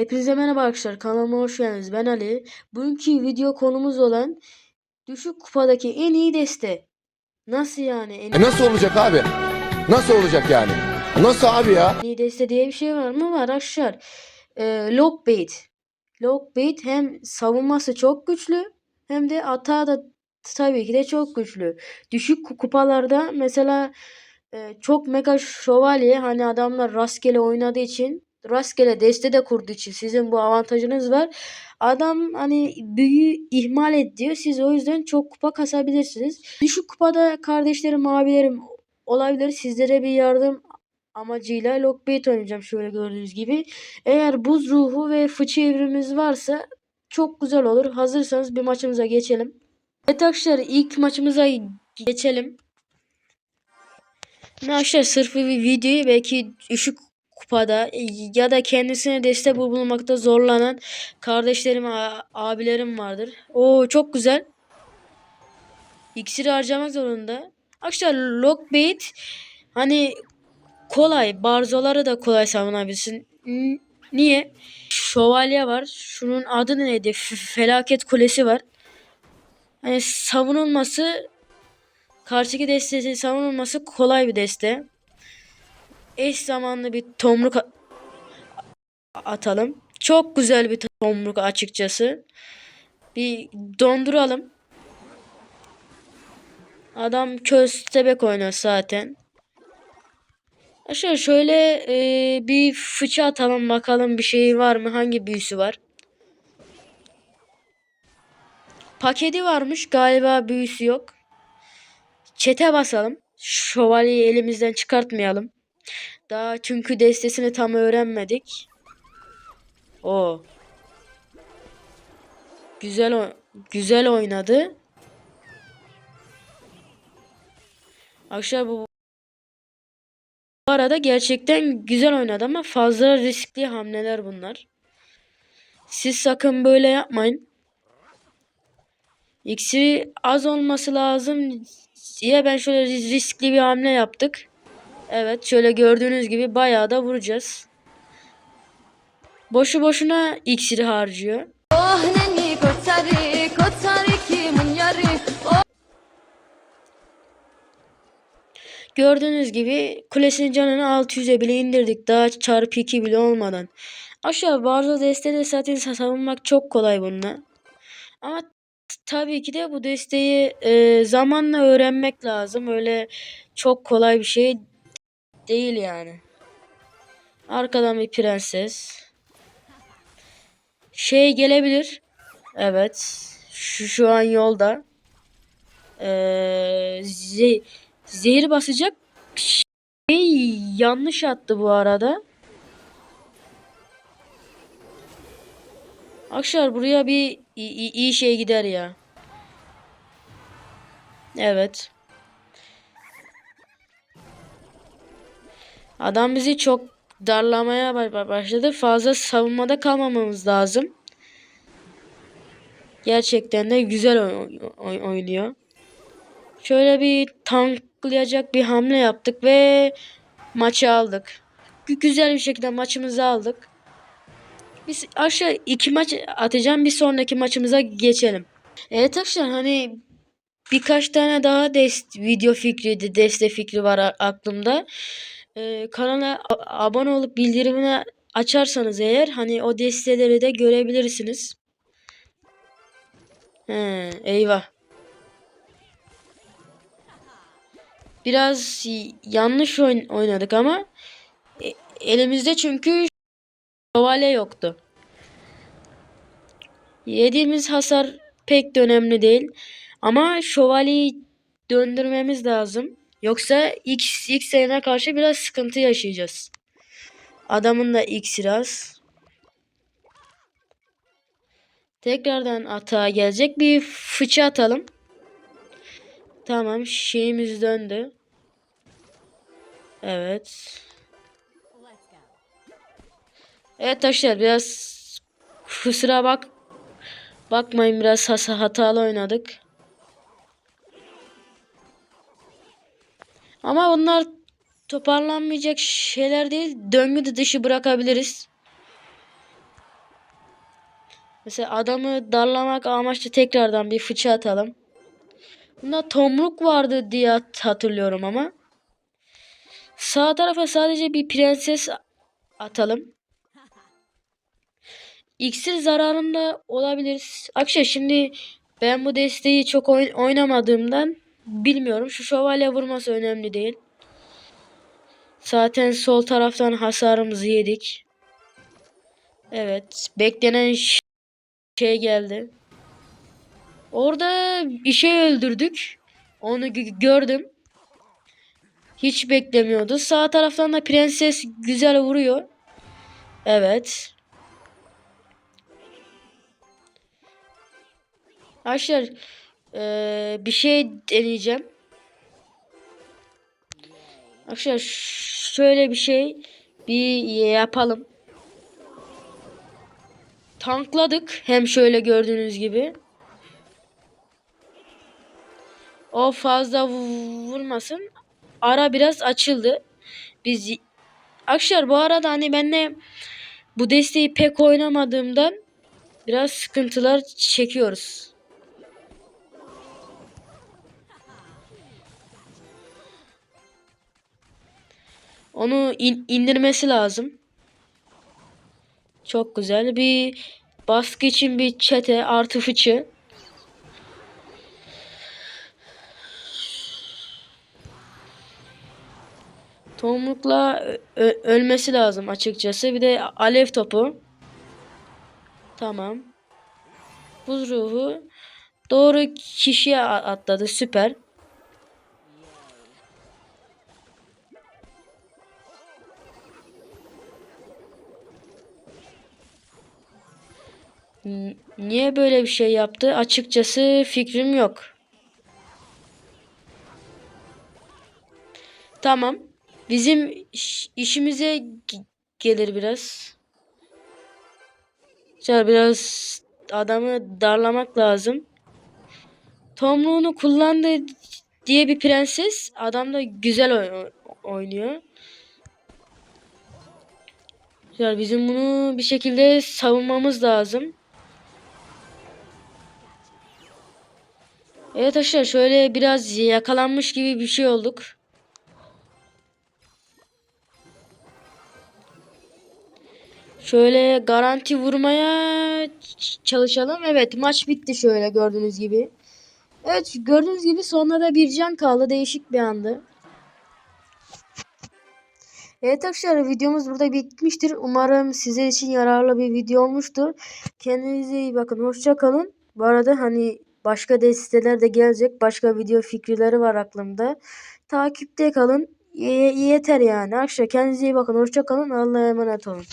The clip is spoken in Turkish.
Hepinize merhaba arkadaşlar. Kanalıma hoş geldiniz. Ben Ali. Bugünkü video konumuz olan düşük kupadaki en iyi deste. Nasıl yani? En E nasıl olacak abi? Nasıl olacak yani? Nasıl abi ya? iyi deste diye bir şey var mı? Var arkadaşlar. Ee, Lockbait. Lockbait hem savunması çok güçlü hem de atağı da tabii ki de çok güçlü. Düşük ku- kupalarda mesela e, çok mega şövalye hani adamlar rastgele oynadığı için rastgele deste de kurduğu için sizin bu avantajınız var. Adam hani büyüyü ihmal ediyor. Siz o yüzden çok kupa kasabilirsiniz. Düşük kupada kardeşlerim, abilerim olabilir. Sizlere bir yardım amacıyla Lockbait oynayacağım şöyle gördüğünüz gibi. Eğer buz ruhu ve fıçı evrimiz varsa çok güzel olur. Hazırsanız bir maçımıza geçelim. Evet arkadaşlar ilk maçımıza geçelim. Şimdi Arkadaşlar sırf bir videoyu belki düşük kupada ya da kendisine destek bulmakta zorlanan kardeşlerim, abilerim vardır. Oo çok güzel. İksiri harcamak zorunda. Arkadaşlar Lockbait hani kolay. Barzoları da kolay savunabilirsin. Niye? Şövalye var. Şunun adı neydi? F- Felaket kulesi var. Hani savunulması karşıki destesi savunulması kolay bir deste. Eş zamanlı bir tomruk atalım. Çok güzel bir tomruk açıkçası. Bir donduralım. Adam köstebek oynar zaten. Aşağı şöyle e, bir fıçı atalım bakalım bir şey var mı? Hangi büyüsü var? Paketi varmış galiba büyüsü yok. Çete basalım. Şövalyeyi elimizden çıkartmayalım. Daha çünkü destesini tam öğrenmedik. O. Güzel o güzel oynadı. Arkadaşlar bu bu arada gerçekten güzel oynadı ama fazla riskli hamleler bunlar. Siz sakın böyle yapmayın. İksiri az olması lazım diye ben şöyle ris- riskli bir hamle yaptık. Evet şöyle gördüğünüz gibi bayağı da vuracağız. Boşu boşuna iksiri harcıyor. Ohneni kotari, kotari kimin yarı? Gördüğünüz gibi kulesinin canını 600'e bile indirdik. Daha çarpı 2 bile olmadan. Aşağı Barzo desteğini zaten savunmak çok kolay bununla. Ama tabii ki de bu desteği e, zamanla öğrenmek lazım. Öyle çok kolay bir şey değil yani. Arkadan bir prenses. Şey gelebilir. Evet. Şu, şu an yolda. Ee, ze- zehir basacak. Şey yanlış attı bu arada. Akşar buraya bir i- i- iyi şey gider ya. Evet. Adam bizi çok darlamaya ba- ba- başladı. Fazla savunmada kalmamamız lazım. Gerçekten de güzel oy- oy- oynuyor. Şöyle bir tanklayacak bir hamle yaptık ve maçı aldık. Gü- Güzel bir şekilde maçımızı aldık. Biz aşağı iki maç atacağım. Bir sonraki maçımıza geçelim. Evet arkadaşlar hani birkaç tane daha dest video fikri, de- deste fikri var aklımda. Ee, kanala abone olup bildirimini açarsanız eğer hani o desteleri de görebilirsiniz. He, eyvah. Biraz yanlış oyn- oynadık ama e- elimizde çünkü şövalye yoktu. Yediğimiz hasar pek de önemli değil. Ama şövalyeyi döndürmemiz lazım. Yoksa X, X sayına karşı biraz sıkıntı yaşayacağız. Adamın da iksiri az. Tekrardan atağa gelecek. Bir fıçı atalım. Tamam şeyimiz döndü. Evet. Evet arkadaşlar biraz kusura bak bakmayın biraz hatalı oynadık. Ama bunlar toparlanmayacak şeyler değil. Döngü de dışı bırakabiliriz. Mesela adamı darlamak amaçlı tekrardan bir fıçı atalım. Bunda tomruk vardı diye hat- hatırlıyorum ama. Sağ tarafa sadece bir prenses atalım. İksir zararında olabilir. Akşa şimdi ben bu desteği çok oyn- oynamadığımdan bilmiyorum. Şu şövalye vurması önemli değil. Zaten sol taraftan hasarımızı yedik. Evet. Beklenen şey geldi. Orada bir şey öldürdük. Onu gö- gördüm. Hiç beklemiyordu. Sağ taraftan da prenses güzel vuruyor. Evet. Arkadaşlar eee, bir şey deneyeceğim. Arkadaşlar şöyle bir şey bir yapalım. Tankladık hem şöyle gördüğünüz gibi. O fazla vu- vurmasın. Ara biraz açıldı. Biz Arkadaşlar bu arada hani ben de bu desteği pek oynamadığımdan biraz sıkıntılar çekiyoruz. Onu in- indirmesi lazım. Çok güzel. Bir baskı için bir çete artı fıçı. Tomrukla ölmesi lazım açıkçası. Bir de alev topu. Tamam. Buz ruhu. Doğru kişiye atladı. Süper. Niye böyle bir şey yaptı? Açıkçası fikrim yok. Tamam. Bizim iş- işimize gelir biraz. Şöyle biraz adamı darlamak lazım. Tomruğunu kullandı diye bir prenses. Adam da güzel oy- oynuyor. Şöyle bizim bunu bir şekilde savunmamız lazım. Evet arkadaşlar şöyle biraz yakalanmış gibi bir şey olduk. Şöyle garanti vurmaya çalışalım. Evet maç bitti şöyle gördüğünüz gibi. Evet gördüğünüz gibi sonunda da bir can kaldı. Değişik bir andı. Evet arkadaşlar videomuz burada bitmiştir. Umarım sizler için yararlı bir video olmuştur. Kendinize iyi bakın. Hoşça kalın. Bu arada hani başka desteler de gelecek. Başka video fikirleri var aklımda. Takipte kalın. Ye- yeter yani. Arkadaşlar kendinize iyi bakın. Hoşça kalın. Allah'a emanet olun.